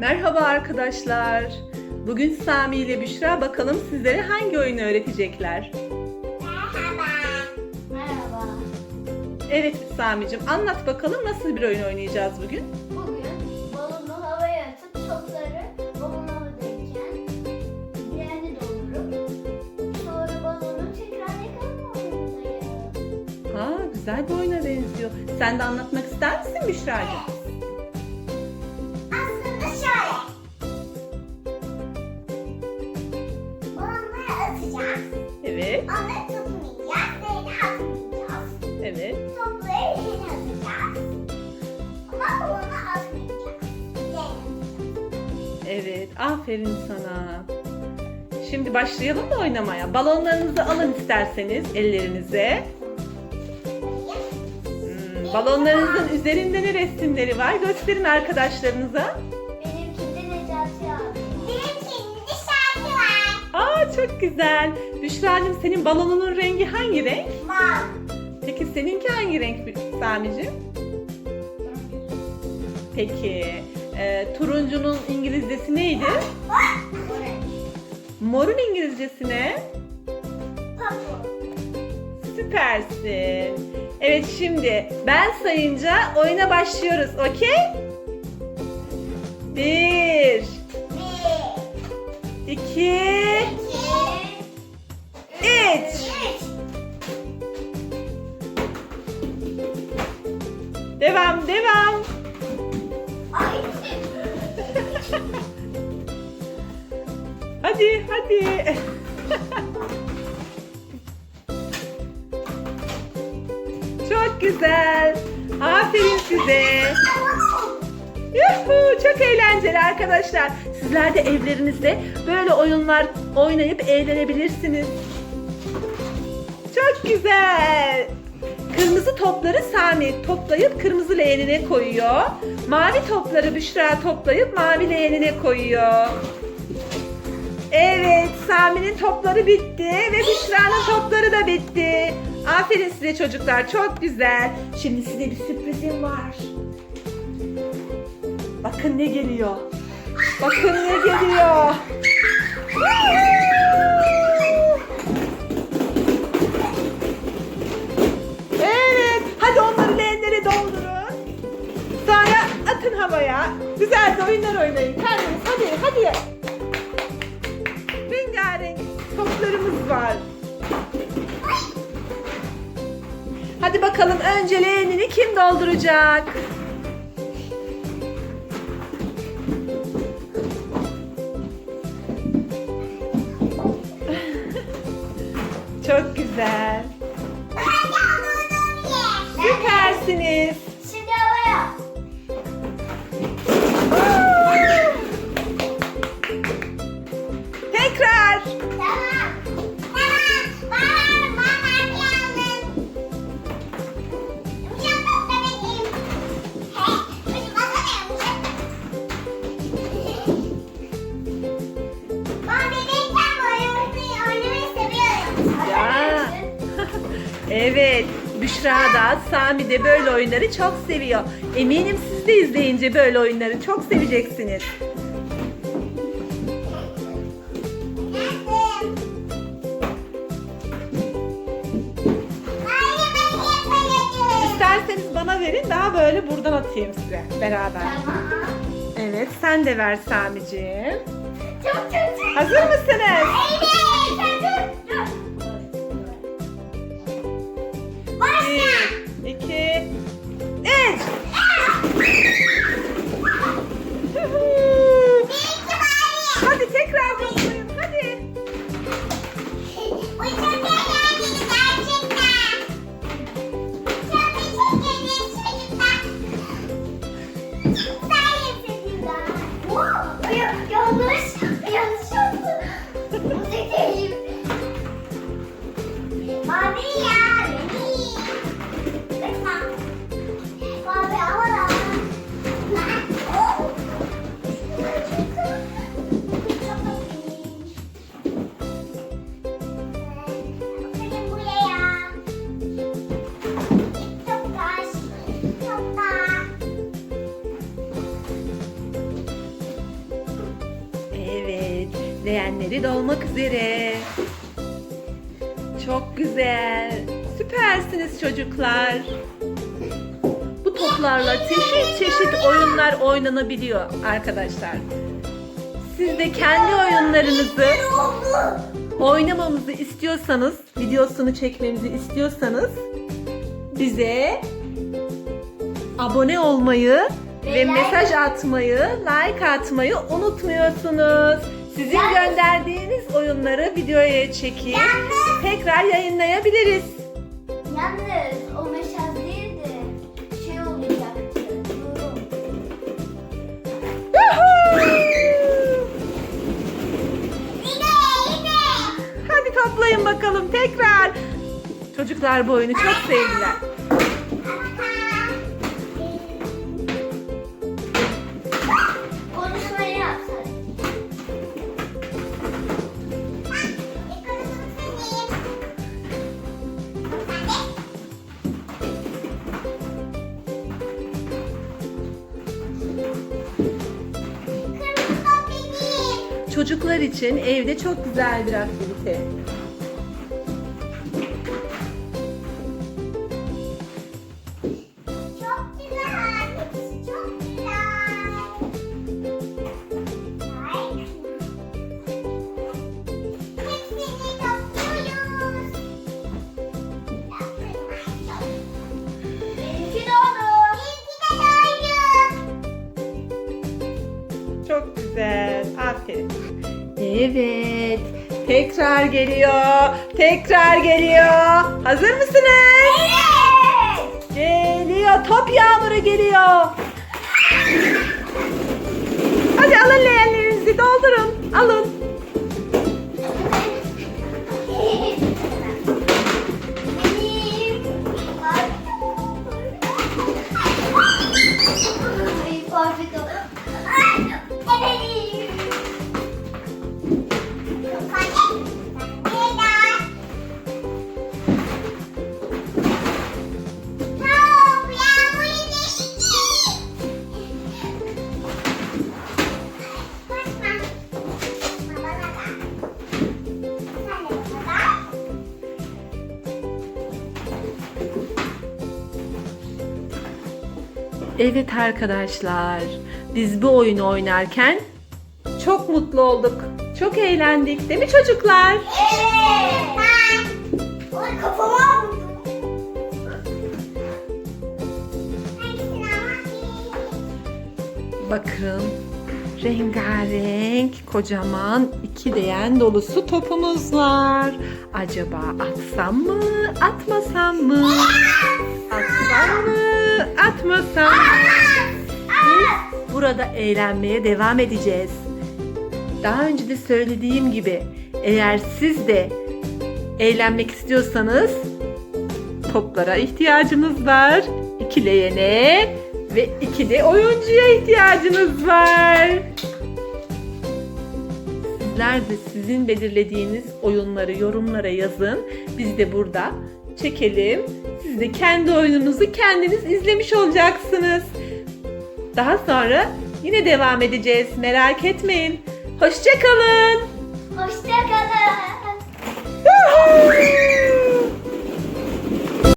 Merhaba arkadaşlar. Bugün Sami ile Büşra bakalım sizlere hangi oyunu öğretecekler. Merhaba. Merhaba. Evet Sami'cim anlat bakalım nasıl bir oyun oynayacağız bugün? Bugün balonu havaya atıp topları balon havadayken diğerini doldurup sonra balonu tekrar yakalama oyunundayız. Aa güzel bir oyuna benziyor. Sen de anlatmak ister misin Büşra'cığım? Evet, Onları tutmayacağız. Değeri atmayacağız. evet. Topları yeni atacağız. Ama balonu atmayacağız. Evet, aferin sana. Şimdi başlayalım mı oynamaya? Balonlarınızı alın isterseniz ellerinize. Hmm, balonlarınızın üzerinde ne resimleri var? Gösterin arkadaşlarınıza. Çok güzel. Büşra'cığım senin balonunun rengi hangi renk? Mal. Peki seninki hangi renk Sami'cim? Peki e, turuncunun İngilizcesi neydi? Morun İngilizcesi ne? Süpersin. Evet şimdi ben sayınca oyuna başlıyoruz. Okey? Bir, Bir, iki, iki, üç. Devam, devam. Ay. Hadi, hadi. Çok güzel. Aferin size. Yuhu, çok eğlenceli arkadaşlar. Sizler de evlerinizde böyle oyunlar oynayıp eğlenebilirsiniz. Güzel. Kırmızı topları Sami toplayıp kırmızı leğenine koyuyor. Mavi topları Büşra toplayıp mavi leğenine koyuyor. Evet, Sami'nin topları bitti ve Büşra'nın topları da bitti. Aferin size çocuklar, çok güzel. Şimdi size bir sürprizim var. Bakın ne geliyor. Bakın ne geliyor. Atın havaya. Güzel oyunlar oynayın. Kendiniz hadi, hadi. Rengarenk toplarımız var. Hadi bakalım önce leğenini kim dolduracak? Çok güzel. Evet, Büşra da Sami de böyle oyunları çok seviyor. Eminim siz de izleyince böyle oyunları çok seveceksiniz. İsterseniz bana verin daha böyle buradan atayım size beraber. Evet sen de ver Sami'ciğim. Çok kötü. Hazır mısınız? Evet, leğenleri dolmak üzere. Çok güzel. Süpersiniz çocuklar. Bu toplarla çeşit çeşit oyunlar oynanabiliyor arkadaşlar. Siz de kendi oyunlarınızı oynamamızı istiyorsanız, videosunu çekmemizi istiyorsanız bize abone olmayı ve Ve mesaj atmayı, like atmayı unutmuyorsunuz. Sizin Yalnız- gönderdiğiniz oyunları videoya çekip Yalnız- tekrar yayınlayabiliriz. Yalnız o meşaz. Şey olacaktı. Yorum. Yine yine. Hadi toplayın bakalım tekrar. Çocuklar bu oyunu çok sevdiler. Çocuklar için evde çok güzel bir aktivite. Çok güzel. Hepsi çok güzel. Ay. Hepsini topluyoruz. Benimki de. Çok güzel. Aferin. Evet. Tekrar geliyor. Tekrar geliyor. Hazır mısınız? Evet. Geliyor. Top yağmuru geliyor. Evet arkadaşlar. Biz bu oyunu oynarken çok mutlu olduk. Çok eğlendik. Değil mi çocuklar? Evet. Kafama? Bakın rengarenk kocaman iki leğen dolusu topumuz var. Acaba atsam mı atmasam mı? Atsam mı atmasam mı? Biz burada eğlenmeye devam edeceğiz. Daha önce de söylediğim gibi eğer siz de eğlenmek istiyorsanız toplara ihtiyacınız var. İki leğene ve iki de oyuncuya ihtiyacınız var. Sizler de sizin belirlediğiniz oyunları yorumlara yazın. Biz de burada çekelim. Siz de kendi oyununuzu kendiniz izlemiş olacaksınız. Daha sonra yine devam edeceğiz. Merak etmeyin. Hoşçakalın. Hoşça kalın. Yuhuu!